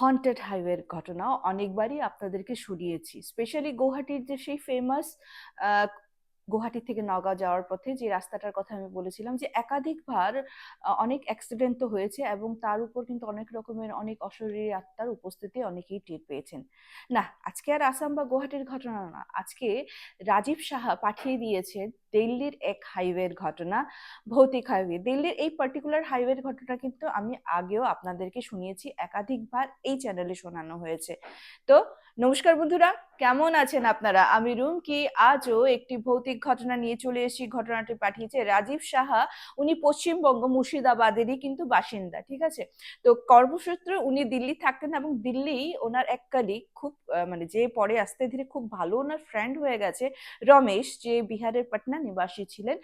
Haunted হাইওয়ের ঘটনা অনেকবারই আপনাদেরকে শুনিয়েছি। স্পেশালি গৌহাটির যে সেই ফেমাস গুয়াহাটি থেকে নগাঁও যাওয়ার পথে যে রাস্তাটার কথা আমি বলেছিলাম যে একাধিকবার অনেক অ্যাক্সিডেন্ট তো হয়েছে এবং তার উপর কিন্তু অনেক রকমের অনেক অশরীরী আত্মার উপস্থিতি অনেকেই টের পেয়েছেন। না, আজকে আর আসাম বা গুয়াহাটির ঘটনা না। আজকে রাজীব সাহা পাঠিয়ে দিয়েছে দিল্লির এক হাইওয়ের ঘটনা, ভৌতিক হাইওয়ে। দিল্লির এই পার্টিকুলার হাইওয়ের ঘটনা কিন্তু আমি আগেও আপনাদেরকে শুনিয়েছি, একাধিকবার এই চ্যানেলে শোনানো হয়েছে। তো, নমস্কার বন্ধুরা। কেমন আছেন আপনারা? আমি রুমকি। আজও একটি ভৌতিক ঘটনা নিয়ে চলে এসেছি। ঘটনাটি পাঠিয়েছে রাজীব সাহা। উনি পশ্চিমবঙ্গ মুর্শিদাবাদেরই কিন্তু বাসিন্দা, ঠিক আছে? তো কর্মসূত্রে উনি দিল্লি থাকতেন এবং দিল্লি ওনার এক কালিক খুব মানে যে পরে আস্তে ধীরে খুব ভালো ওনার ফ্রেন্ড হয়ে গেছে, রমেশ, যে বিহারের পাটনা নিবাসী ছিলেন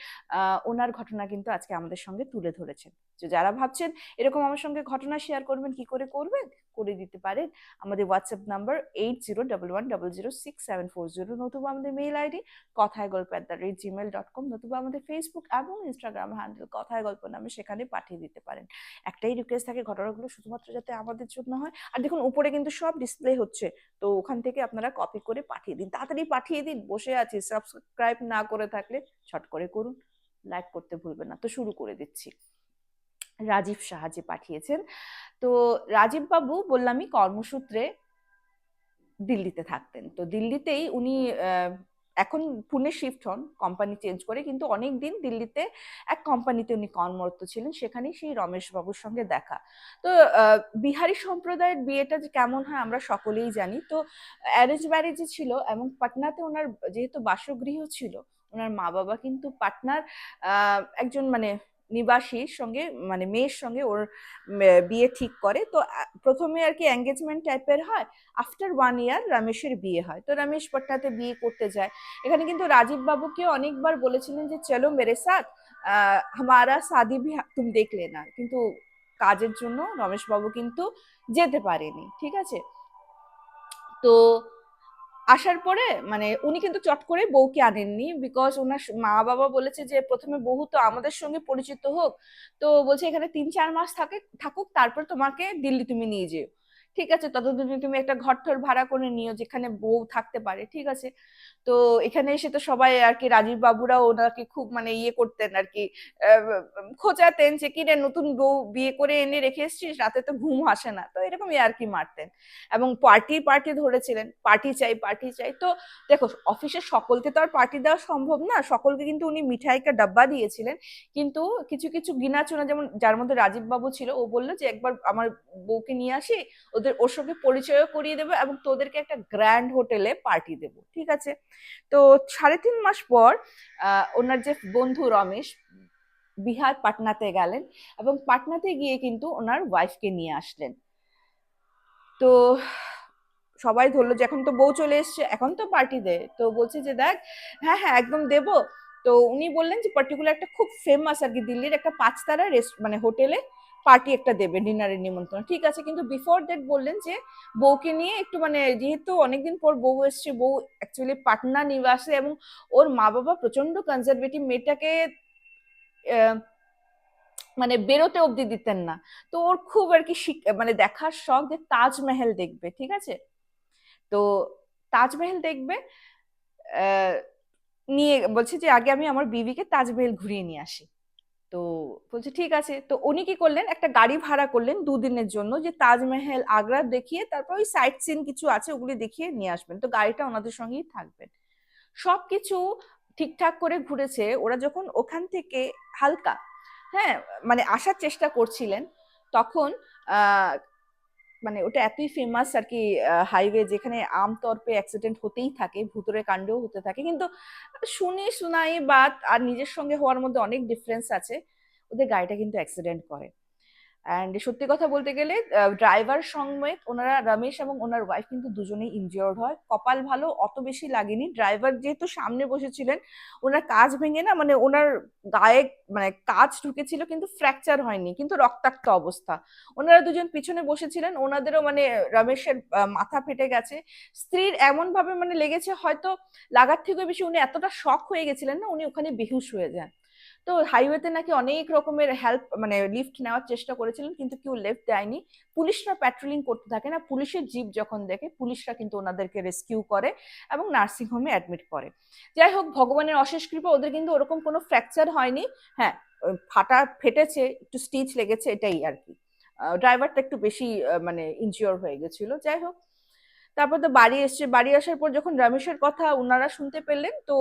ওনার ঘটনা কিন্তু আজকে আমাদের সঙ্গে তুলে ধরেছেন। তো যারা ভাবছেন এরকম আমার সঙ্গে ঘটনা শেয়ার করবেন, কি করে করবেন? করে দিতে পারেন আমাদের WhatsApp number eight zero double one double zero six seven four zero নতুবা আমাদের মেইল আইডি কথায় গল্প at the rate gmail dot com নতুবা আমাদের ফেসবুক এবং ইনস্টাগ্রাম হ্যান্ডেল কথায় গল্প নামে সেখানে পাঠিয়ে দিতে পারেন। একটাই রিকোয়েস্ট থাকে ঘটনাগুলো শুধুমাত্র যাতে আমাদের জন্য হয়। আর দেখুন, উপরে কিন্তু সব ডিসপ্লে হচ্ছে। তো ওখান থেকে আপনারা কপি করে পাঠিয়ে দিন। তাড়াতাড়ি পাঠিয়ে দিন, বসে আছি। সাবস্ক্রাইব না করে থাকলে ছট করে করুন। লাইক করতে ভুলবেন না। তো শুরু করে দিচ্ছি। রাজীব সাহায্যে পাঠিয়েছেন। তো রাজীব বাবু বললামই কর্মসূত্রে দিল্লিতে থাকতেন। তো দিল্লিতেই উনি এখন পুনে শিফট হন কোম্পানি চেঞ্জ করে, কিন্তু অনেক দিন দিল্লিতে এক কোম্পানিতে উনি কর্মরত ছিলেন, সেখানেই সেই রমেশ বাবুর সঙ্গে দেখা। তো বিহারি সম্প্রদায়ের বিয়েটা যে কেমন হয় আমরা সকলেই জানি। তো অ্যারেঞ্জ ম্যারেজে ছিল এবং পাটনাতে ওনার যেহেতু বাসগৃহ ছিল, ওনার মা বাবা কিন্তু পাটনার একজন মানে নিবাসীর সঙ্গে মানে মেয়ের সঙ্গে ওর বিয়ে ঠিক করে। তো প্রথমে আর কি এঙ্গেজমেন্ট টাইপের হয় আফটার ওয়ান ইয়ার রমেশের বিয়ে হয়। তো রমেশ পাটনাতে বিয়ে করতে যায়। এখানে কিন্তু রাজীব বাবুকে অনেকবার বলেছিলেন যে, চলো মেরে সাথ হামারা শাদি ভি, তুম দেখ লেনা। কিন্তু কাজের জন্য রমেশ বাবু কিন্তু যেতে পারেনি, ঠিক আছে? তো আসার পরে মানে উনি কিন্তু চট করে বউকে আনেননি বিকজ ওনার মা বাবা বলেছে যে প্রথমে বহু তো আমাদের সঙ্গে পরিচিত হোক। তো বলছে এখানে তিন চার মাস থাকে, থাকুক, তারপর তোমাকে দিল্লি তুমি নিয়ে যেও। ঠিক আছে, ততদিনে তুমি একটা ঘর টর ভাড়া করে নিও যেখানে বউ থাকতে পারে, ঠিক আছে? তো এখানে এসে তো সবাই আর কি রাজীব বাবুরাও ওনাকে খুব মানে ইয়ে করতেন আর কি খোঁচাতেন যে, কি নতুন বউ বিয়ে করে এনে রেখে এসেছিস? রাতে তো ঘুম আসে না। তো এরকমই আর কি মারতেন। এবং পার্টি পার্টি ধরেছিলেন, পার্টি চাই পার্টি চাই। তো দেখো, অফিসের সকলকে তো আর পার্টি দেওয়া সম্ভব না, সকলকে কিন্তু উনি মিঠাইকা ডাব্বা দিয়েছিলেন। কিন্তু কিছু কিছু গিনা চুনা যেমন যার মধ্যে রাজীব বাবু ছিল, ও বলল যে, একবার আমার বউকে নিয়ে আসি ওদের ওর সঙ্গে পরিচয়ও করিয়ে দেবো এবং তোদেরকে একটা গ্র্যান্ড হোটেলে পার্টি দেবো, ঠিক আছে? তো সাড়ে তিন মাস পর ওনার যে বন্ধু রমেশ বিহার পাটনাতে গেলেন এবং পাটনাতে গিয়ে কিন্তু ওনার ওয়াইফকে নিয়ে আসলেন। তো সবাই ধরলো যে এখন তো বউ চলে এসছে, এখন তো পার্টি দে। তো বলছে যে, দেখ হ্যাঁ হ্যাঁ একদম দেবো। তো উনি বললেন যে পার্টিকুলার একটা খুব ফেমাস আর কি, দিল্লির একটা পাঁচতারা রেস্ট মানে হোটেলে পার্টি একটা দেবে ডিনারের নিমন্ত্রণ। ঠিক আছে, কিন্তু বিফোর দ্যাট বললেন যে, বউকে নিয়ে একটু মানে যেহেতু অনেকদিন পর বউ এসছে, বউ অ্যাকচুয়ালি পাটনা নিবাসে এবং ওর মা বাবা প্রচণ্ড কনজারভেটিভ মেয়েটাকে মানে বেরোতে অবধি দিতেন না। তো ওর খুব আর কি মানে দেখার শখ যে তাজমহল দেখবে, ঠিক আছে? তো তাজমহল দেখবে নিয়ে বলছে যে, আগে আমি আমার বিবিকে তাজমহল ঘুরিয়ে নিয়ে আসি। তো বলছে, ঠিক আছে। তো উনি কি করলেন? একটা গাড়ি ভাড়া করলেন দুদিনের জন্য যে তাজমহল, আগ্রা দেখিয়ে তারপর ওই সাইট সিন কিছু আছে ওগুলি দেখিয়ে নিয়ে আসবেন। তো গাড়িটা ওনাদের সঙ্গেই থাকবেন সব কিছু ঠিকঠাক করে ঘুরেছে। ওরা যখন ওখান থেকে হালকা হ্যাঁ মানে আসার চেষ্টা করছিলেন, তখন মানে ওটা এতই ফেমাস আর কি হাইওয়ে যেখানে আমতর্পে অ্যাক্সিডেন্ট হতেই থাকে ভুতুরে কাণ্ডও হতে থাকে। কিন্তু শুনি, শুনাই বাদ আর নিজের সঙ্গে হওয়ার মধ্যে অনেক ডিফারেন্স আছে। ওদের গাড়িটা কিন্তু অ্যাক্সিডেন্ট করে। অ্যান্ড সত্যি কথা বলতে গেলে ড্রাইভার সমেত ওনারা রমেশ এবং ওনার ওয়াইফ কিন্তু দুজনেই ইনজিওর্ড হয়। কপাল ভালো, অত বেশি লাগেনি। ড্রাইভার যেহেতু সামনে বসেছিলেন, ওনার কাজ ভেঙে না মানে ওনার গায়ে মানে কাজ ঢুকেছিল, কিন্তু ফ্র্যাকচার হয়নি, কিন্তু রক্তাক্ত অবস্থা। ওনারা দুজন পিছনে বসেছিলেন, ওনাদেরও মানে রমেশের মাথা ফেটে গেছে। স্ত্রীর এমন ভাবে মানে লেগেছে, হয়তো লাগার থেকে বেশি উনি এতটা শখ হয়ে গেছিলেন না, উনি ওখানে বেহুশ হয়ে যান। তো হাইওয়েতে নাকি অনেক রকমের হেল্প মানে লিফট নেওয়ার চেষ্টা করেছিলেন, কিন্তু কেউ লিফট দেয়নি। পুলিশরা প্যাট্রোলিং করতে থাকে না। পুলিশের জিপ যখন দেখে, পুলিশরা কিন্তু ওনাদেরকে রেস্কিউ করে এবং নার্সিং হোমে অ্যাডমিট করে। যাই হোক, ভগবানের অশেষ কৃপা, ওদের কিন্তু ওরকম কোনো ফ্র্যাকচার হয়নি। হ্যাঁ ফাটা ফেটেছে, একটু স্টিচ লেগেছে, এটাই আর কি। ড্রাইভারটা একটু বেশি মানে ইনজিওর হয়ে গেছিল। যাই হোক তারপর তো বাড়ি এসছে। বাড়ি আসার পর যখন রমেশের কথা ওনারা শুনতে পেলেন, তো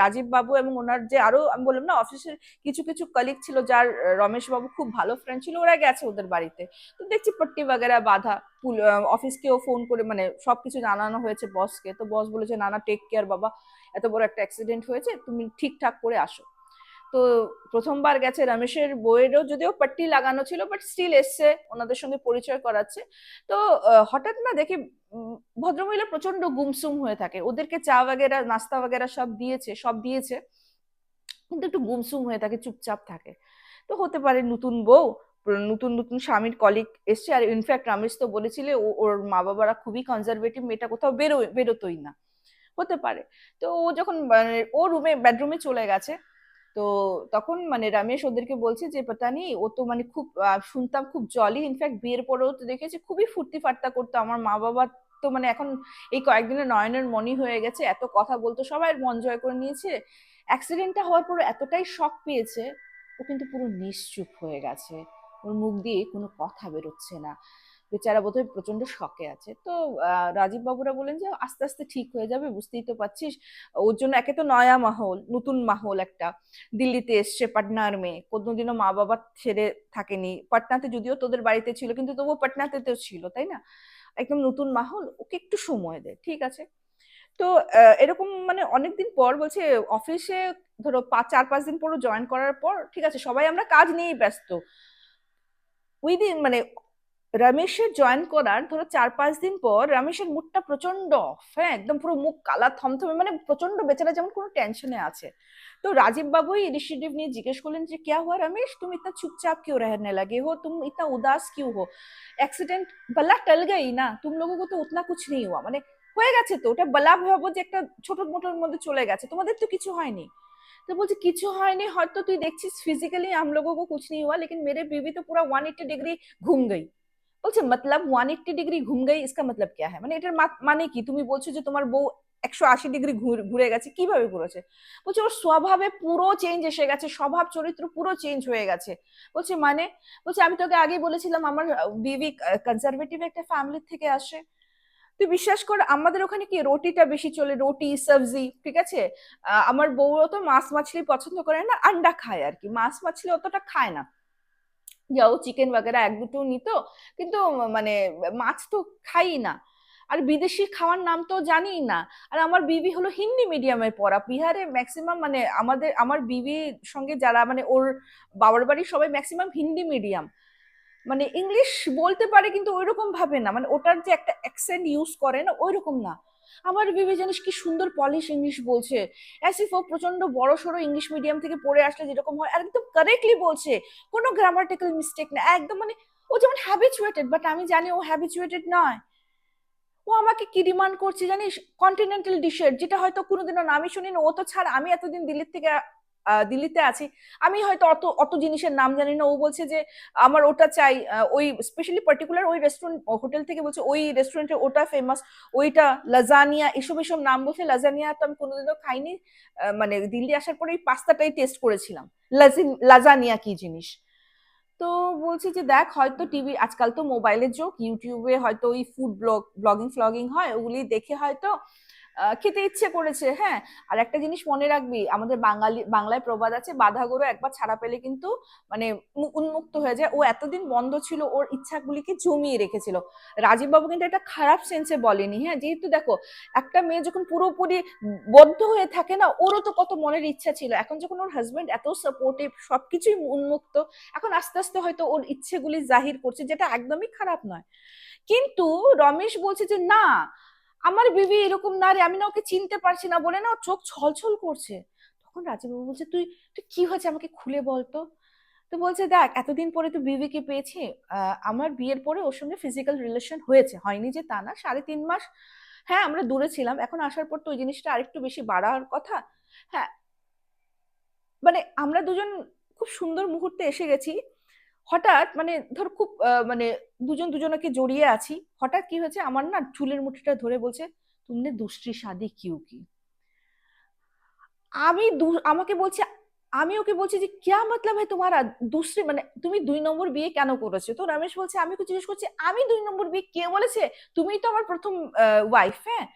রাজীব বাবু এবং ওনার যে আরও আমি বললাম না, অফিসের কিছু কিছু কলিগ ছিল যার রমেশ বাবু খুব ভালো ফ্রেন্ড ছিল, ওরা গেছে ওদের বাড়িতে। তো দেখছি পট্টি বাগেরা বাধা অফিসকেও ফোন করে মানে সবকিছু জানানো হয়েছে বসকে তো বস বলেছে নানা টেক কেয়ার বাবা, এত বড় একটা অ্যাক্সিডেন্ট হয়েছে, তুমি ঠিকঠাক করে আসো। তো প্রথমবার গেছে রমেশের বইয়েরও যদিও পট্টি লাগানো ছিল বাট স্টিল এসছে, ওনাদের সঙ্গে পরিচয় করাচ্ছে। তো হঠাৎ না দেখি ভদ্রমহিলা প্রচণ্ড গুমসুম হয়ে থাকে। ওদেরকে চা বাগেরা, নাস্তা বাগেরা সব দিয়েছে সব দিয়েছে। কিন্তু একটু গুমসুম হয়ে থাকে, চুপচাপ থাকে। তো হতে পারে নতুন বউ, নতুন নতুন স্বামীর কলিগ এসছে। আর ইনফ্যাক্ট রমেশ তো বলেছিলে ওর মা বাবারা খুবই কনজারভেটিভ মেয়েটা কোথাও বেরো, বেরোতোই না। হতে পারে। তো ও যখন মানে ও রুমে বেডরুমে চলে গেছে। তো তখন মানে রমেশ ওদেরকে বলছে যে, পাতা নেই ও তো মানে খুব শুনতাম খুব জলি ইনফ্যাক্ট বিয়ের পরেও তো দেখেছি খুবই ফুর্তি ফার্তা করতো। আমার মা বাবা তো মানে এখন এই কয়েকদিনে নয়নের মনি হয়ে গেছে, এত কথা বলতো, সবাই মন জয় করে নিয়েছে। অ্যাক্সিডেন্টটা হওয়ার পর এতটাই শখ পেয়েছে, ও কিন্তু পুরো নিশ্চুপ হয়ে গেছে। ওর মুখ দিয়ে কোনো কথা বেরোচ্ছে না। বেচারা বোধহয় প্রচণ্ড শখে আছে। তো রাজীব বাবুরা বলেন যে, আস্তে আস্তে ঠিক হয়ে যাবে, বুঝতেই তো পারছিস। ওর জন্য একে তো নয়া মাহল, নতুন মাহল একটা। দিল্লিতে এসছে পাটনার মেয়ে। কোনোদিনও মা বাবা ছেড়ে থাকেনি। পাটনাতে যদিও তোদের বাড়িতে ছিল, কিন্তু তবুও পাটনাতে তো ছিল, তাই না? একদম নতুন মাহল, ওকে একটু সময় দে, ঠিক আছে? তো এরকম মানে অনেকদিন পর বলছে, অফিসে ধরো চার, পাঁচ দিন পর জয়েন করার পর, ঠিক আছে, সবাই আমরা কাজ নিয়েই ব্যস্ত। উইদিন মানে রমেশের জয়েন করার ধরো চার পাঁচ দিন পর রমেশের মুখটা প্রচণ্ড অফ হ্যাঁ একদম পুরো মুখ কালা থমথমে মানে প্রচণ্ড বেচারা যেমন কোনো টেনশনে আছে। তো রাজীব বাবুই ইনিশিয়েটিভ নিয়ে জিজ্ঞেস করলেন যে কে হওয়া রমেশ? তুমি ইতা চুপচাপ কেউ रहने লাগে হো? তুমি ইতা উদাস क्यों হো? অ্যাক্সিডেন্ট বলা টল गई না, তুম लोगों তো तो उतना कुछ नहीं মানে হয়ে গেছে তো, ওটা বলা ভাবো যে একটা ছোট মোটর মধ্যে চলে গেছে। তোমাদের তো কিছু হয়নি। তো বলছে, কিছু হয়নি, হয়তো তুই দেখছিস ফিজিক্যালি আমলোগো কো কুছ নেই হুয়া, লেকিন মেরে বিবি তো পুরা 180 ডিগ্রি ঘুম গই। বলছে মতলব ওয়ান এইট্টি ডিগ্রি ঘুম গাই ইসকা মতলব কে হ্যাঁ মানে এটার মানে কি? তুমি বলছো যে তোমার বউ একশো আশি ডিগ্রি ঘুরে গেছে, কীভাবে ঘুরেছে? বলছে, ওর স্বভাবে পুরো চেঞ্জ এসে গেছে, স্বভাব চরিত্র পুরো চেঞ্জ হয়ে গেছে। বলছে মানে? বলছে, আমি তোকে আগে বলেছিলাম, আমার বিবি কনজারভেটিভ একটা ফ্যামিলির থেকে আসে। তুই বিশ্বাস কর, আমাদের ওখানে কি রুটিটা বেশি চলে? রুটি, সবজি, ঠিক আছে? আমার বউও তো মাছ মাছলি পছন্দ করে না, আন্ডা খায় আর কি। মাছ মাছলি অতটা খায় না। যাও চিকেন বাগেরা এক দুটো নিত। কিন্তু মানে মাছ তো খাই না। আর বিদেশি খাওয়ার নাম তো জানি না। আর আমার বিবি হলো হিন্দি মিডিয়ামে পড়া। বিহারে ম্যাক্সিমাম মানে আমাদের, আমার বিবির সঙ্গে যারা মানে ওর বাবার বাড়ির সবাই ম্যাক্সিমাম হিন্দি মিডিয়াম। মানে ইংলিশ বলতে পারে, কিন্তু ওই রকম ভাবে না। মানে ওটার যে একটা অ্যাকসেন্ট ইউজ করে না, ওইরকম না। আমার ভেবে জানিস কি সুন্দর পলিশ ইংলিশ বলছে। অ্যাসিফ ও প্রচণ্ড বড় সড়ো ইংলিশ মিডিয়াম থেকে পড়ে আসলে যেরকম হয় একদম কারেক্টলি বলছে। কোনো গ্রামাটিক্যাল মিস্টেক না, একদম মানে ও যেমন হ্যাবিচুয়েটেড বাট আমি জানি ও হ্যাবিচুয়েটেড নয়। ও আমাকে কি ডিমান্ড করছে জানিস? কন্টিনেন্টাল ডিশের যেটা হয়তো কোনোদিনও নামই শুনিনি, ও তো ছাড়, আমি এতদিন দিল্লির থেকে দিল্লিতে আছি। আমি হয়তো অত অত জিনিসের নাম জানি না। ও বলছে যে, আমার ওটা চাই। ওই স্পেশালি পার্টিকুলার ওই রেস্টুরেন্ট হোটেল থেকে বলছে, ওই রেস্টুরেন্টে ওটা ফেমাস ওইটা লাজানিয়া এসব এসব নাম বলছে। লাজানিয়া তো আমি কোনোদিনও খাইনি। মানে দিল্লি আসার পরে এই পাস্তাটাই টেস্ট করেছিলাম। লাজানিয়া কি জিনিস? তো বলছি যে, দেখ, হয়তো টিভি, আজকাল তো মোবাইলের যোগ। ইউটিউবে হয়তো ওই ফুড ব্লগ ব্লগিং ফ্লগিং হয়। ওগুলি দেখে হয়তো খেতে ইচ্ছে করেছে হ্যাঁ? আর একটা জিনিস মনে রাখবি, আমাদের বাঙালি, বাংলায় প্রবাদ আছে বাধা গরু একবার ছাড়া পেলে কিন্তু মানে উন্মুক্ত হয়ে যায়। ও এতদিন বন্ধ ছিল, ওর ইচ্ছাগুলিকে জমিয়ে রেখেছিল। রাজীব বাবু কিন্তু এটা খারাপ সেন্সে বলেনি হ্যাঁ? যেহেতু দেখো, একটা মেয়ে যখন পুরোপুরি বদ্ধ হয়ে থাকে না, ওরও তো কত মনের ইচ্ছা ছিল। এখন যখন ওর হাজবেন্ড এত সাপোর্টিভ সবকিছুই উন্মুক্ত, এখন আস্তে আস্তে হয়তো ওর ইচ্ছেগুলি জাহির করছে, যেটা একদমই খারাপ নয়। কিন্তু রমেশ বলছে যে, না আমার বিবি এরকম না রে আমি না ওকে চিনতে পারছি না, বলে না ওর চোখ ছলছল করছে। তখন রাজাবাবু বলছে, তুই তুই কি হয়েছে আমাকে খুলে বলতো? তো বলছে, দেখ, এতদিন পরে তো বিবিকে পেয়েছি আমার বিয়ের পরে ওর সঙ্গে ফিজিক্যাল রিলেশন হয়েছে। হয়নি যে তা না, সাড়ে তিন মাস হ্যাঁ আমরা দূরে ছিলাম। এখন আসার পর তো ওই জিনিসটা আরেকটু বেশি বাড়ার কথা হ্যাঁ। মানে আমরা দুজন খুব সুন্দর মুহূর্তে এসে গেছি। হঠাৎ মানে ধর খুব মানে দুজন দুজনকে জড়িয়ে আছি, হঠাৎ কি হয়েছে? আমার না চুলের মুঠিটা ধরে বলছে তুমি দুষ্টি সাদি কিউ কি? আমি আমাকে বলছে, আমি ওকে বলছি যে কে মতলব হ্যাঁ তোমার? দুশ্রী মানে তুমি দুই নম্বর বিয়ে কেন করেছ? তো রমেশ বলছে, আমি জিজ্ঞেস করছি, আমি দুই নম্বর বিয়ে কে বলেছে? তুমি তো আমার প্রথম ওয়াইফ হ্যাঁ?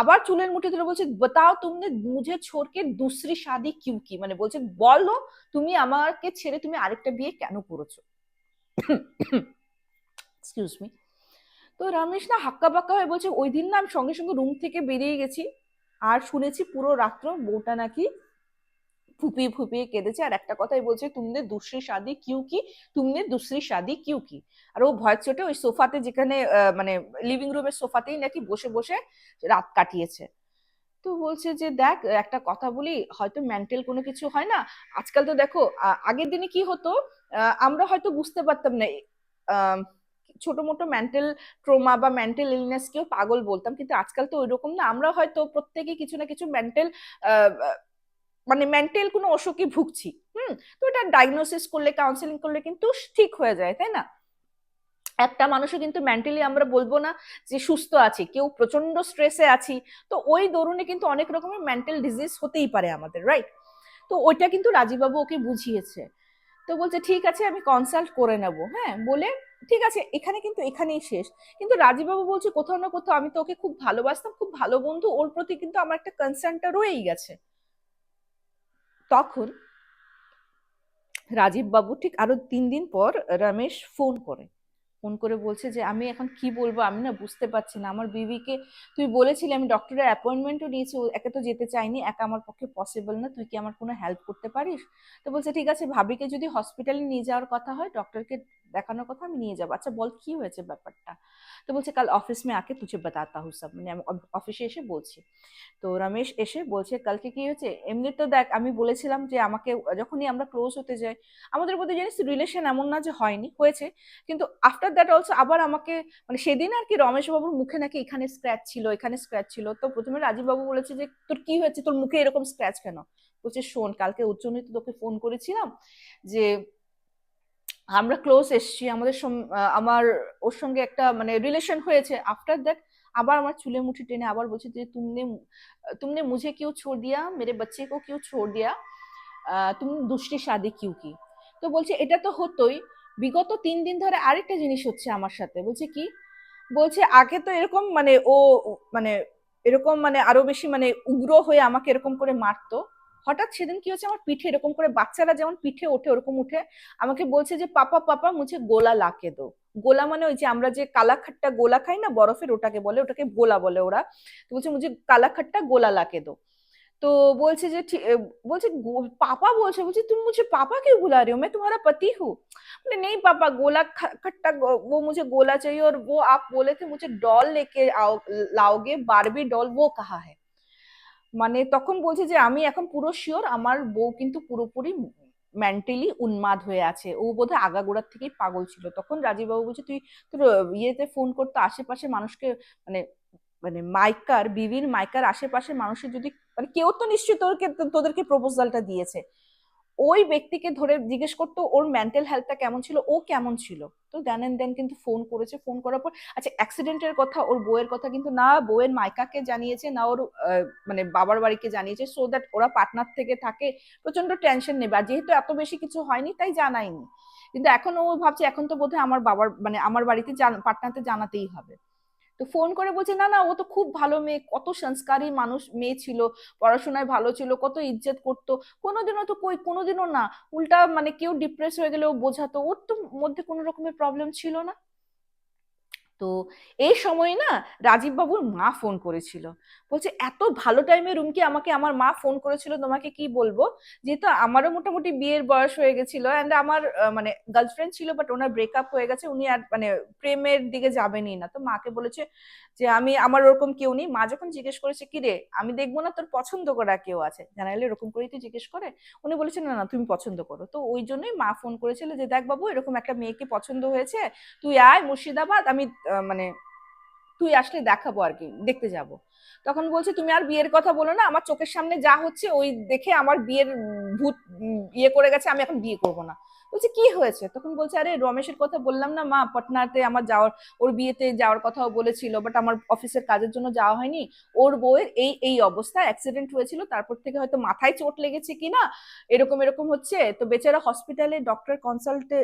আবার চুলের মুঠে ধরে বলছে তাও তুমি মুঝে ছোড়কে দুসরি শাদি কিউ কি? মানে বলছে, বলো, তুমি আমাকে ছেড়ে তুমি আরেকটা বিয়ে কেন করেছ? এক্সকিউজ মি তো রমেশ হাক্কা বাক্কা হয়ে বলছে, ওই দিন না আমি সঙ্গে সঙ্গে রুম থেকে বেরিয়ে গেছি, আর শুনেছি পুরো রাত্র বউটা নাকি ফুপিয়ে ফুপিয়ে কেঁদেছে আর একটা কথাই বলছে তুমনে দুসরি শাদি কিউ কি? তুমনে দুসরি শাদি কিউ কি? আর ও ভয় চোটে ওই সোফাতে যেখানে মানে লিভিং রুমের সোফাতেই নাকি বসে বসে রাত কাটিয়েছে। তো বলছে যে, দেখ, একটা কথা বলি, হয়তো মেন্টাল কোনো কিছু হয় না। আজকাল তো দেখো আগের দিনে কি হতো আমরা হয়তো বুঝতে পারতাম না ছোট মোটো মেন্টাল ট্রোমা বা মেন্টাল ইলনেস কেও পাগল বলতাম, কিন্তু আজকাল তো ওইরকম না। আমরা হয়তো প্রত্যেকে কিছু না কিছু মেন্টাল মানে মেন্টাল কোনো অসুখে ভুগছি, হুম? তো এটা ডায়াগনোসিস করলে কাউন্সেলিং করলে কিন্তু ঠিক হয়ে যায়, তাই না? একটা মানুষও কিন্তু মেন্টালি আমরা বলব না যে সুস্থ আছে, কেউ প্রচণ্ড স্ট্রেসে আছি, তো ওই দরুনে কিন্তু অনেক রকমের মেন্টাল ডিজিজ হতেই পারে আমাদের রাইট তো ওইটা কিন্তু রাজীববাবু ওকে বুঝিয়েছে, তো বলছে, ঠিক আছে, আমি কনসাল্ট করে নেব। হ্যাঁ বলে, ঠিক আছে, এখানে কিন্তু এখানেই শেষ। কিন্তু রাজীববাবু বলছে, কোথাও না কোথাও আমি তো ওকে খুব ভালোবাসতাম, খুব ভালো বন্ধু, ওর প্রতি কিন্তু আমার একটা কনসার্নটা রয়েই গেছে। তখন রাজীব বাবু ঠিক আরও তিন দিন পর রমেশ ফোন করে। ফোন করে বলছে যে, আমি এখন কি বলব? আমি না বুঝতে পারছি না। আমার বিবিকে তুই বলেছিলি, আমি ডক্টরের অ্যাপয়েন্টমেন্টও নিয়েছি একে তো যেতে চাইনি, একা আমার পক্ষে পসিবল না। তুই কি আমার কোনো হেল্প করতে পারিস? তো বলছে, ঠিক আছে, ভাবিকে যদি হসপিটালে নিয়ে যাওয়ার কথা হয় ডক্টরকে দেখানোর কথা আমি নিয়ে যাব। আচ্ছা বল কি হয়েছে ব্যাপারটা? তো বলছে, কাল অফিস মে আকে তুঝে বাতাতা হুঁ সব। মানে আমি অফিসে এসে বলছি। তো রমেশ এসে বলছে, কালকে কি হয়েছে? এমনি তো দেখ, আমি বলেছিলাম যে আমাকে, যখনই আমরা ক্লোজ হতে যাই, আমাদের মধ্যে জানিস রিলেশন এমন না যে হয়নি, হয়েছে। কিন্তু আফটার দ্যাট অলসো আবার আমাকে মানে সেদিন আর কি রমেশ বাবুর মুখে নাকি এখানে স্ক্র্যাচ ছিল, এখানে স্ক্র্যাচ ছিল। তো প্রথমে রাজীব বাবু বলেছে যে, তোর কি হয়েছে? তোর মুখে এরকম স্ক্র্যাচ কেন? বলছে, শোন, কালকে উচ্চনীত তোকে ফোন করেছিলাম যে আমরা ক্লোজ এসছি, আমাদের আমার ওর সঙ্গে একটা মানে রিলেশন হয়েছে। আফটার দ্যাট আবার আমার চুলে মুঠি টেনে আবার বলছে যে, তুমনে তুমনে মুঝে কেউ ছোড় দিয়া, মেরে বাচ্চে কেউ কেউ ছোড় দিয়া তুমি দুষ্টি শাদি কিউ কি? তো বলছে, এটা তো হতোই। বিগত তিন দিন ধরে আরেকটা জিনিস হচ্ছে আমার সাথে। বলছে, কি? বলছে, আগে তো এরকম মানে ও মানে এরকম মানে আরও বেশি মানে উগ্র হয়ে আমাকে এরকম করে মারতো। হঠাৎ সেদিন কি হচ্ছে আমার পিঠে এরকম করে বাচ্চারা যেমন পিঠে ওঠে, ওরকম উঠে আমাকে বলছে যে, পাপা পাপা, মুছে গোলা লাকে দো। গোলা মানে ওই যে আমরা যে কালাখাট্টা গোলা খাই না, বরফের ওটাকে বলে, ওটাকে গোলা বলে ওরা। তো বলছে মুঝে কালাখাট্টা গোলা লাকে দো। তো বলছে যে বলছে পাপা বলছে বলছে, তুমি মুছে পাপা কেউ বুলা রে मैं তোমারা পতি হু। মানে নেই পাপা, গোলা खट्टा ও মুছে গোলা চাই और ও আপ বলে थे মুছে ডল লেকে আও, লাওগে, বারবি ডল, ও कहा है মানে তখন বলছে যে, আমি এখন পুরো শিওর আমার বউ কিন্তু পুরোপুরি মেন্টালি উন্মাদ হয়ে আছে। ও বোধহয় আগাগোড়ার থেকেই পাগল ছিল। তখন রাজীববাবু বলছে, তুই তোর ইয়েতে ফোন করতো আশেপাশে মানুষকে মানে মানে মাইকার, বিবির মাইকার আশেপাশে মানুষের যদি মানে কেউ তো নিশ্চয়ই তোরকে, তোদেরকে প্রপোজালটা দিয়েছে। ওই ব্যক্তিকে ধরে জিজ্ঞেস করতো ওর মেন্টাল হেলথটা কেমন ছিল, ও কেমন ছিল? তো দেন এন্ড দেন কিন্তু ফোন করেছে ফোন করার পর আচ্ছা অ্যাক্সিডেন্টের কথা, ওর বউয়ের কথা কিন্তু না, বউয়ের মাইকাকে জানিয়েছে, না ওর মানে বাবার বাড়িকে জানিয়েছে সো দ্যাট ওরা পার্টনার থেকে থাকে প্রচণ্ড টেনশন নেবে। আর যেহেতু এত বেশি কিছু হয়নি, তাই জানায়নি। কিন্তু এখন ও ভাবছে, এখন তো বোধহয় আমার বাবার মানে আমার বাড়িতে পার্টনারতে জানাতেই হবে। তো ফোন করে বলছে, না না, ও তো খুব ভালো মেয়ে, কত সংস্কারী মানুষ, মেয়ে ছিল, পড়াশোনায় ভালো ছিল, কত ইজ্জত করতো। কোনোদিনও তো কই, কোনোদিনও না। উল্টা মানে কেউ ডিপ্রেস হয়ে গেলে ও বোঝাতো। ওর তো মধ্যে কোনো রকমের প্রবলেম ছিল না? তো এই সময় না রাজীব বাবুর মা ফোন করেছিল। বলছে, এত ভালো টাইমে রুমকি আমাকে, আমার মা ফোন করেছিল, তোমাকে কি বলব? যেহেতু আমারও মোটামুটি বিয়ের বয়স হয়ে গেছিল অ্যান্ড আমার মানে গার্লফ্রেন্ড ছিল বাট ওনার ব্রেকআপ হয়ে গেছে, উনি আর মানে প্রেমের দিকে যাবেনই না। তো মাকে বলেছে যে, আমি, আমার ওরকম কেউ নেই। মা যখন জিজ্ঞেস করেছে, কি রে, আমি দেখব না তোর পছন্দ করা কেউ আছে? জানাইলে এরকম করেই তুই জিজ্ঞেস করে। উনি বলেছেন না না, তুমি পছন্দ করো। তো ওই জন্যই মা ফোন করেছিল যে, দেখ বাবু, এরকম একটা মেয়েকে পছন্দ হয়েছে। তুই আয় মুর্শিদাবাদ, আমি মানে তুই আসলে দেখাবো আর কি দেখতে যাব। তখন বলছে, তুমি আর বিয়ের কথা বলো না, আমার চোখের সামনে যা হচ্ছে, ওই দেখে আমার বিয়ের ভূত ইয়ে করে গেছে, আমি এখন বিয়ে করব না। বলছে, কি হয়েছে? তখন বলছে, আরে, রমেশের কথা বললাম না, মা পটনাতে আমার যাওয়ার, ওর বিয়েতে যাওয়ার কথাও বলেছিল বাট আমার অফিসের কাজের জন্য যাওয়া হয়নি। ওর বউয়ের এই এই অবস্থা অ্যাক্সিডেন্ট হয়েছিল, তারপর থেকে হয়তো মাথায় চোট লেগেছে কিনা, এরকম এরকম হচ্ছে। তো বেচারা হসপিটালে ডক্টর কনসাল্টে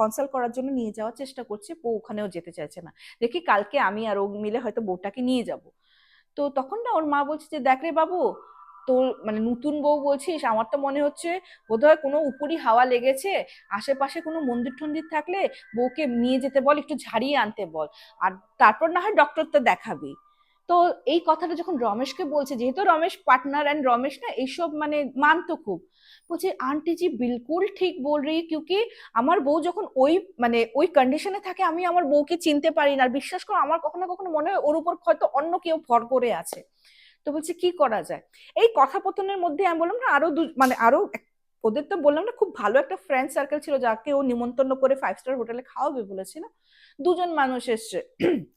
কনসাল্ট করার জন্য নিয়ে যাওয়ার চেষ্টা করছে, বউ ওখানেও যেতে চাইছে না। দেখি কালকে আমি আর ও মিলে হয়তো বউটাকে নিয়ে যাব। তো তখন না ওর মা বলছে যে, দেখ রে বাবু, তোর মানে নতুন বউ বলছিস, আমার তো মনে হচ্ছে বোধহয় কোনো উপরি হাওয়া লেগেছে। আশেপাশে কোনো মন্দির টন্দির থাকলে বউকে নিয়ে যেতে বল, একটু ঝাড়িয়ে আনতে বল। আর তারপর না হয় ডক্টর তো দেখাবি। তো এই কথাটা যখন রমেশকে বলছে, যেহেতু রমেশ পার্টনার অ্যান্ড রমেশ না, এইসব মানে মানতো খুব। বলছে আন্টি জি, বিলকুল ঠিক বল রি, কিউকি আমার বউ যখন ওই মানে ওই কন্ডিশনে থাকে, আমি আমার বউকে চিনতে পারি না। আর বিশ্বাস করো, আমার কখনো কখনো মনে হয় ওর উপর হয়তো অন্য কেউ ভর করে আছে। তো বলছে, কি করা যায়? এই কথাপতনের মধ্যে আমি বললাম না, আরও মানে আরও ওদের তো বললাম না, খুব ভালো একটা ফ্রেন্ড সার্কেল ছিল, যাকে ও নিমন্ত্রণ করে ফাইভ স্টার হোটেলে খাওয়াবে বলেছিল। দুজন মানুষ এসছে।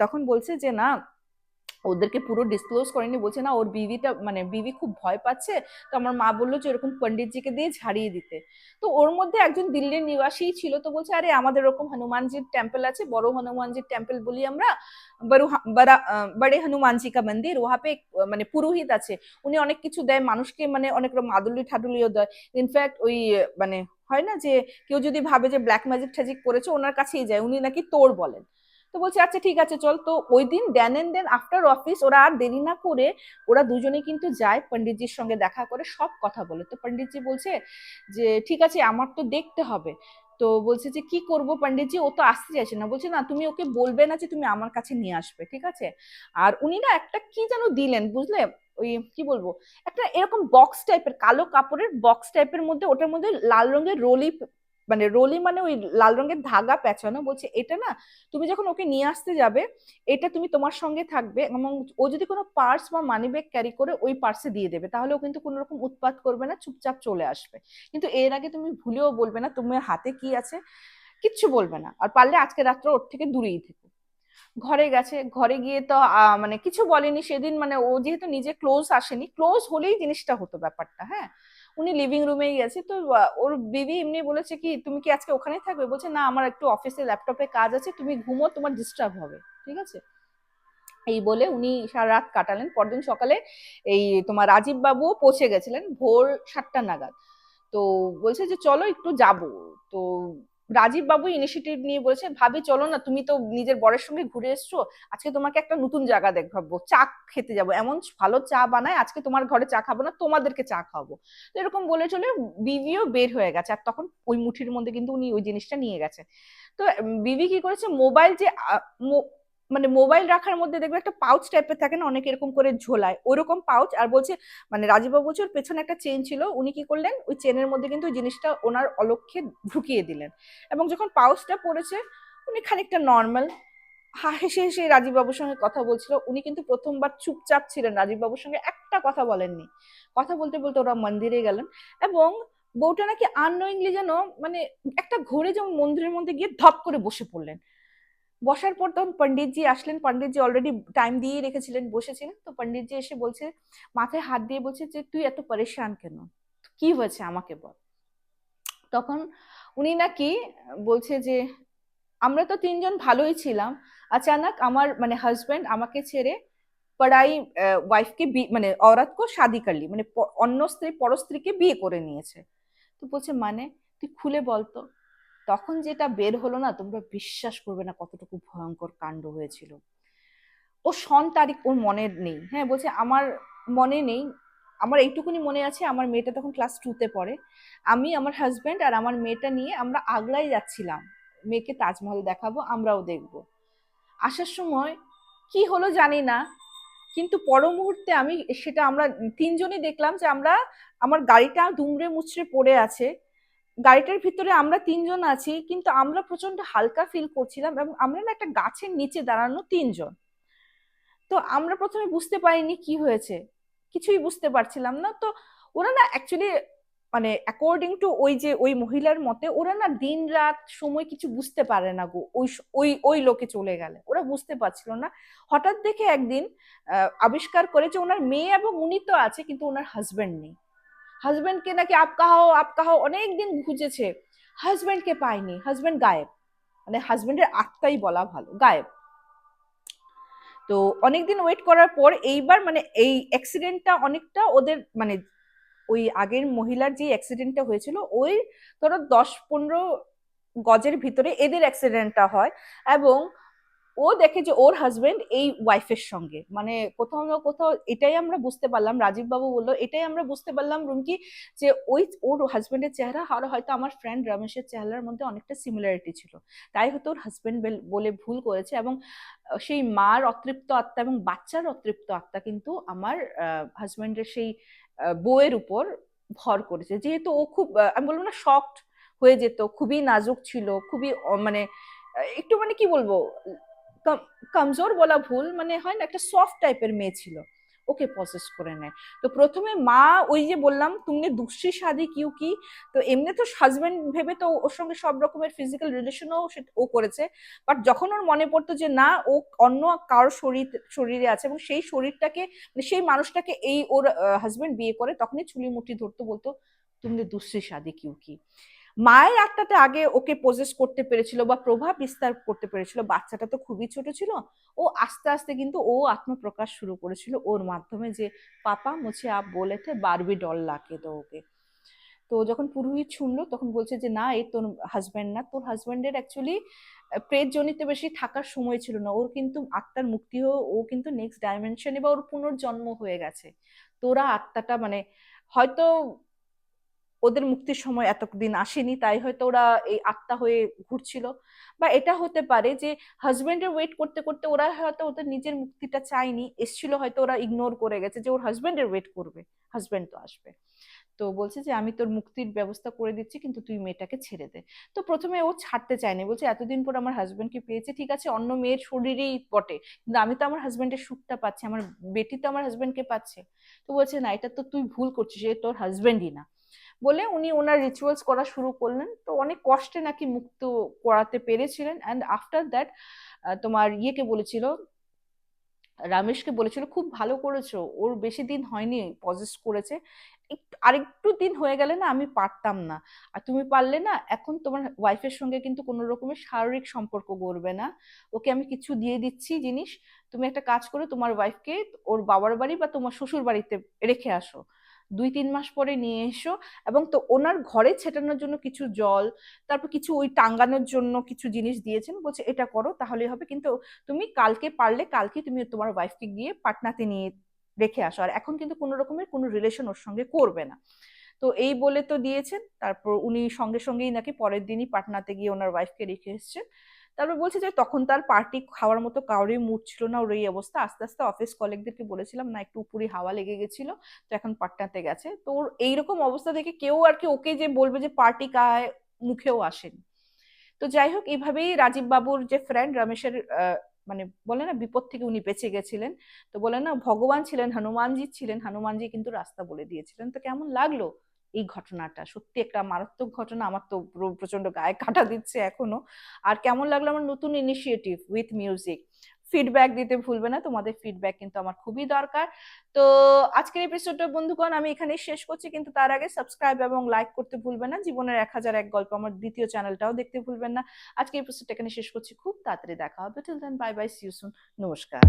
তখন বলছে যে, না ওদেরকে পুরো ডিসক্লোজ করেনি, বলছে, না, ওর বিবিটা মানে বিবি খুব ভয় পাচ্ছে। তো আমার মা বলল যে এরকম পন্ডিতজিকে দিয়ে ঝাড়িয়ে দিতে। তো ওর মধ্যে একজন দিল্লির নিবাসী ছিল, তো বলছে, আরে, আমাদের ওরকম হনুমানজির টেম্পল আছে, বড় হনুমানজির টেম্পল বলি আমরা। বড় হনুমানজি কা মন্দির ওহাপে মানে পুরোহিত আছে। উনি অনেক কিছু দেয়, মানুষকে মানে অনেক রকম মাদুলি ঠাডুলিও দেয়। ইনফ্যাক্ট ওই মানে হয় না যে, কেউ যদি ভাবে যে ব্ল্যাক ম্যাজিক ঠ্যাজিক করেছে, ওনার কাছেই যায়। উনি নাকি তোর বলেন। তো বলছে আচ্ছা ঠিক আছে, চল। তো ওই দিন দেন দেন আফটার অফিস ওরা আর দেরি না করে ওরা দুজনে কিন্তু যায় পন্ডিতজির সঙ্গে দেখা করে, সব কথা বলে। তো পন্ডিতজি বলছে যে, ঠিক আছে, আমার তো দেখতে হবে। তো বলছে যে, কি করব পন্ডিতজি ও তো আসতে চাইছে না। বলছে, না, তুমি ওকে বলবে না যে, তুমি আমার কাছে নিয়ে আসবে, ঠিক আছে? আর উনি না একটা কি যেন দিলেন, বুঝলে? ওই কি বলব? একটা এরকম বক্স টাইপের কালো কাপড়ের বক্স টাইপের মধ্যে, ওটার মধ্যে লাল রঙের রোলি মানে রোলি মানে ওই লাল রঙের ধাগা পেঁচানো, বলছে এটা না তুমি যখন ওকে নিয়ে আসতে যাবে, এটা তুমি তোমার সঙ্গে থাকবে এবং ও যদি কোনো পার্স বা মানি ব্যাগ ক্যারি করে ওই পার্সে দিয়ে দেবে, তাহলে ও কিন্তু কোনো রকম উৎপাত করবে না, চুপচাপ চলে আসবে। কিন্তু এর আগে তুমি ভুলেও বলবে না, তোমার হাতে কি আছে, কিচ্ছু বলবে না। আর পারলে আজকে রাত্রে ওর থেকে দূরেই থেকো। ঘরে গেছে, ঘরে গিয়ে তো মানে কিছু বলেনি, সেদিন মানে ও যেহেতু নিজে ক্লোজ আসেনি ক্লোজ হলেই জিনিসটা হতো ব্যাপারটা হ্যাঁ? উনি লিভিং রুমেই গেছে। তো ওর বিবি এমনি বলেছে কি, তুমি কি আজকে ওখানেই থাকবে? বলছে, না, আমার একটু অফিসে ল্যাপটপে কাজ আছে, তুমি ঘুমো, তোমার ডিস্টার্ব হবে। ঠিক আছে? এই বলে উনি সারা রাত কাটালেন। পরদিন সকালে এই তোমার রাজীব বাবুও পৌঁছে গেছিলেন ভোর সাতটা নাগাদ। তো বলছে যে, চলো, একটু যাব। তো রাজীব বাবু ইনিশিয়েটিভ নিয়ে বলেছে ভাবি, চলো না, তুমি তো নিজের বরের সঙ্গে ঘুরে এসছো, আজকে তোমাকে একটা নতুন জায়গা দেখাবো, চা খেতে যাব, এমন ভালো চা বানায় আজকে তোমার ঘরে চা খাব না, তোমাদেরকে চা খাব তো এরকম বলে চলে বিবিও বের হয়ে গেছে, আর তখন ওই মুঠির মধ্যে কিন্তু উনি ওই জিনিসটা নিয়ে গেছে। তো বিবি কি করেছে, মোবাইল যে মানে মোবাইল রাখার মধ্যে দেখবে একটা পাউচ টাইপের থাকে না, অনেক এরকম করে ঝোলায়। ওইরকম পাউচ আর বলছে মানে রাজীববাবু বলছে পেছনে একটা চেন ছিল, উনি কি করলেন? ওই চেনের মধ্যে কিন্তু ওই জিনিসটা ওনার অলক্ষ্যে ঢুকিয়ে দিলেন। এবং যখন পাউচটা পড়েছে, উনি খানিকটা নর্মাল হেসে হেসে রাজীববাবুর সঙ্গে কথা বলছিল। উনি কিন্তু প্রথমবার চুপচাপ ছিলেন, রাজীববাবুর সঙ্গে একটা কথা বলেননি। কথা বলতে বলতে ওরা মন্দিরে গেলেন এবং বউটা নাকি আননোয়িংলি যেন মানে একটা ঘোরে যেমন মন্দিরের মধ্যে গিয়ে ধপ করে বসে পড়লেন। বসার পর তখন পণ্ডিতজি আসলেন পণ্ডিতজি অলরেডি টাইম দিয়ে রেখেছিলেন বসেছিলেন তো পণ্ডিতজি এসে বলছে মাথায় হাত দিয়ে বলছে যে তুই এত পরেশান কেন কি হয়েছে আমাকে বল তখন উনি নাকি বলছে যে আমরা তো তিনজন ভালোই ছিলাম আচানক আমার মানে হাজব্যান্ড আমাকে ছেড়ে পড়াই ওয়াইফকে মানে औरत को शादी कर ली মানে অন্য স্ত্রী পরস্ত্রীকে বিয়ে করে নিয়েছে তো বলছে মানে তুই খুলে বলতো তখন যেটা বের হলো না, তোমরা বিশ্বাস করবে না কতটুকু ভয়ঙ্কর কাণ্ড হয়েছিল। ও সন তারিখ ওর মনের নেই। হ্যাঁ বলছে আমার মনে নেই। আমার এইটুকুনি মনে আছে, আমার মেয়েটা তখন ক্লাস টুতে পড়ে। আমি, আমার হাজব্যান্ড আর আমার মেয়েটা নিয়ে আমরা আগলাই যাচ্ছিলাম। মেয়েকে তাজমহল দেখাবো, আমরাও দেখব। আসার সময় কি হলো জানি না, কিন্তু পর মুহূর্তে আমি সেটা আমরা তিনজনই দেখলাম যে আমরা, আমার গাড়িটা দুমড়ে মুচড়ে পড়ে আছে। গাড়িটার ভিতরে আমরা তিনজন আছি, কিন্তু আমরা প্রচণ্ড হালকা ফিল করছিলাম এবং আমরা না একটা গাছের নিচে দাঁড়ানো তিনজন। তো আমরা প্রথমে বুঝতে পারিনি কি হয়েছে, কিছুই বুঝতে পারছিলাম না। তো ওরা না অ্যাকচুয়ালি মানে অ্যাকর্ডিং টু ওই যে ওই মহিলার মতে, ওরা না দিন রাত সময় কিছু বুঝতে পারে না গো। ওই ওই ওই লোকে চলে গেলে। ওরা বুঝতে পারছিল না। হঠাৎ দেখে একদিন আবিষ্কার করে যে ওনার মেয়ে এবং উনি তো আছে, কিন্তু ওনার হাজবেন্ড নেই। হাজবেন্ডকে নাকি আপ কাহাও আপ কাহাও অনেক দিন খুঁজেছে। হাজবেন্ডকে পায়নি হাজবেন্ড গায়েব। মানে হাজবেন্ডের আত্মাই বলা ভালো, গায়েব। তো অনেকদিন ওয়েট করার পর এইবার মানে এই অ্যাক্সিডেন্টটা অনেকটা ওদের মানে ওই আগের মহিলার যে অ্যাক্সিডেন্টটা হয়েছিল, ওই ধরো দশ পনেরো গজের ভিতরে এদের অ্যাক্সিডেন্টটা হয়। এবং ও দেখে যে ওর হাজবেন্ড এই ওয়াইফের সঙ্গে। মানে কোথাও না কোথাও এটাই আমরা বুঝতে পারলাম রাজীব বাবু বলল, এটাই আমরা বুঝতে পারলাম রুমকি, যে ওই ওর হাজবেন্ডের চেহারা, আর হয়তো আমার ফ্রেন্ড রমেশের চেহারার মধ্যে অনেকটা সিমিলারিটি ছিল। তাই হয়তো ওর হাজবেন্ড বলে ভুল করেছে এবং সেই মার অতৃপ্ত আত্মা এবং বাচ্চার অতৃপ্ত আত্মা কিন্তু আমার হাজবেন্ডের সেই বউয়ের উপর ভর করেছে। যেহেতু ও খুব আমি বলব না শক্ট হয়ে যেত, খুবই নাজুক ছিল, খুবই মানে একটু মানে কি বলব কমজোর বলা ভুল মানে হয় না, একটা সফট টাইপের মেয়ে ছিল। ওকে প্রসেস করে নেয়। তো প্রথমে মা ওই যে বললাম তুমি দুশ্রী শাদি কিউ কি? তো এমনি তো হাজবেন্ড ভেবে তো ওর সঙ্গে সব রকমের ফিজিক্যাল রিলেশনও ও করেছে। বাট যখন ওর মনে পড়তো যে না, ও অন্য কারোর শরীর, শরীরে আছে এবং সেই শরীরটাকে মানে সেই মানুষটাকে এই ওর হাজবেন্ড বিয়ে করে, তখনই চুলি মুঠি ধরতো, বলতো তুমি দুশ্রী শাদি কিউ কি? মায়ের আত্মাটা আগে ওকে পজেস করতে পেরেছিল বা প্রভাব বিস্তার করতে পেরেছিল, বাচ্চাটা তো খুবই ছোট ছিল, ও আস্তে আস্তে কিন্তু ও আত্মপ্রকাশ শুরু করেছিল ওর মাধ্যমে যে, পাপা, মুছে আপ বলেতে বারবি ডল লাগে তো ওকে। তো যখন পুরোহিত শুনলো, তখন বলছে যে, না এই তোর হাজব্যান্ড না। তোর হাজব্যান্ডের অ্যাকচুয়ালি প্রেত জনিতে বেশি থাকার সময় ছিল না। ওর কিন্তু আত্মার মুক্তি হয়ে, ও কিন্তু নেক্সট ডাইমেনশনে বা ওর পুনর্জন্ম হয়ে গেছে। তোরা আত্মাটা মানে হয়তো ওদের মুক্তির সময় এতদিন আসেনি, তাই হয়তো ওরা এই আত্মা হয়ে ঘুরছিল। বা এটা হতে পারে যে হাজবেন্ডের ওয়েট করতে করতে ওরা হয়তো ওদের নিজের মুক্তিটা চায়নি, এসছিল হয়তো ওরা ইগনোর করে গেছে যে ওর হাজবেন্ডের ওয়েট করবে হাজবেন্ড তো আসবে। তো বলছে যে, আমি তোর মুক্তির ব্যবস্থা করে দিচ্ছি, কিন্তু তুই মেয়েটাকে ছেড়ে দে। তো প্রথমে ও ছাড়তে চায়নি, বলছে এতদিন পর আমার হাজবেন্ডকে পেয়েছে, ঠিক আছে, অন্য মেয়ের শরীরেই বটে, কিন্তু আমি তো আমার হাজবেন্ডের সুখটা পাচ্ছি, আমার বেটি তো আমার হাজবেন্ডকে পাচ্ছে। তো বলছে, না, এটা তো তুই ভুল করছিস, এ তোর হাজবেন্ডই না। বলে উনি ওনার রিচুয়ালস করা শুরু করলেন। তো অনেক কষ্টে নাকি মুক্ত করাতে পেরেছিলেন। অ্যান্ড আফটার দ্যাট তোমার ইয়েকে বলেছিল, রামেশকে বলেছিল, খুব ভালো করেছ, ওর বেশি দিন হয়নি পজেস করেছে। আরেকটু দিন হয়ে গেলে না আমি পারতাম না। আর তুমি পারলে না, এখন তোমার ওয়াইফের সঙ্গে কিন্তু কোনো রকমের শারীরিক সম্পর্ক গড়বে না। ওকে আমি কিছু দিয়ে দিচ্ছি জিনিস, তুমি একটা কাজ করে, তোমার ওয়াইফকে ওর বাবার বাড়ি বা তোমার শ্বশুর বাড়িতে রেখে আসো। দুই তিন মাস পরে নিয়ে এসো। এবং তো ওনার ঘরে ছেটানোর জন্য কিছু জল, তারপর কিছু ওই টাঙ্গানোর জন্য কিছু জিনিস দিয়েছেন। বলছে, এটা করো তাহলে হবে। কিন্তু তুমি কালকে পারলে কালকে তুমি তোমার ওয়াইফকে গিয়ে পাটনাতে নিয়ে রেখে আসো। আর এখন কিন্তু কোনো রকমের কোনো রিলেশন ওর সঙ্গে করবে না। তো এই বলে তো দিয়েছেন। তারপর উনি সঙ্গে সঙ্গেই নাকি পরের দিনই পাটনাতে গিয়ে ওনার ওয়াইফকে রেখে এসছেন। তারপর বলছে যে তখন তার পার্টি খাওয়ার মতো কাউরই মুড ছিল না, ওর এই অবস্থা। আস্তে আস্তে অফিস কলিগদেরকে বলেছিলাম, না, একটু উপরে হাওয়া লেগে গেছিল, তো এখন পাটনাতে গেছে। তো ওর এইরকম অবস্থা দেখে কেউ আর কি ওকে যে বলবে যে পার্টি কায়, মুখেও আসেনি। তো যাই হোক এইভাবেই রাজীব বাবুর যে ফ্রেন্ড রমেশের মানে বলে না, বিপদ থেকে উনি বেঁচে গেছিলেন। তো বলে না, ভগবান ছিলেন, হনুমানজি ছিলেন, হনুমানজি কিন্তু রাস্তা বলে দিয়েছিলেন। তো কেমন লাগল? এই ঘটনাটা। সত্যি একটা মারাত্মক ঘটনা। আমার তো প্রচণ্ড গায়ে কাটা দিচ্ছে এখনও। আর কেমন লাগল আমার নতুন ইনিশিয়েটিভ উইথ মিউজিক ফিডব্যাক দিতে ভুলবে না। তোমাদের ফিডব্যাক কিন্তু আমার খুবই দরকার। তো আজকের এপিসোডটা বন্ধুগণ, আমি এখানে শেষ করছি। কিন্তু তার আগে সাবস্ক্রাইব এবং লাইক করতে ভুলবেন না। জীবনের এক হাজার এক গল্প আমার দ্বিতীয় চ্যানেলটাও দেখতে ভুলবেন না। আজকের এপিসোডটা এখানে শেষ করছি। খুব তাড়াতাড়ি দেখা হবে। Till then bye bye see you soon নমস্কার।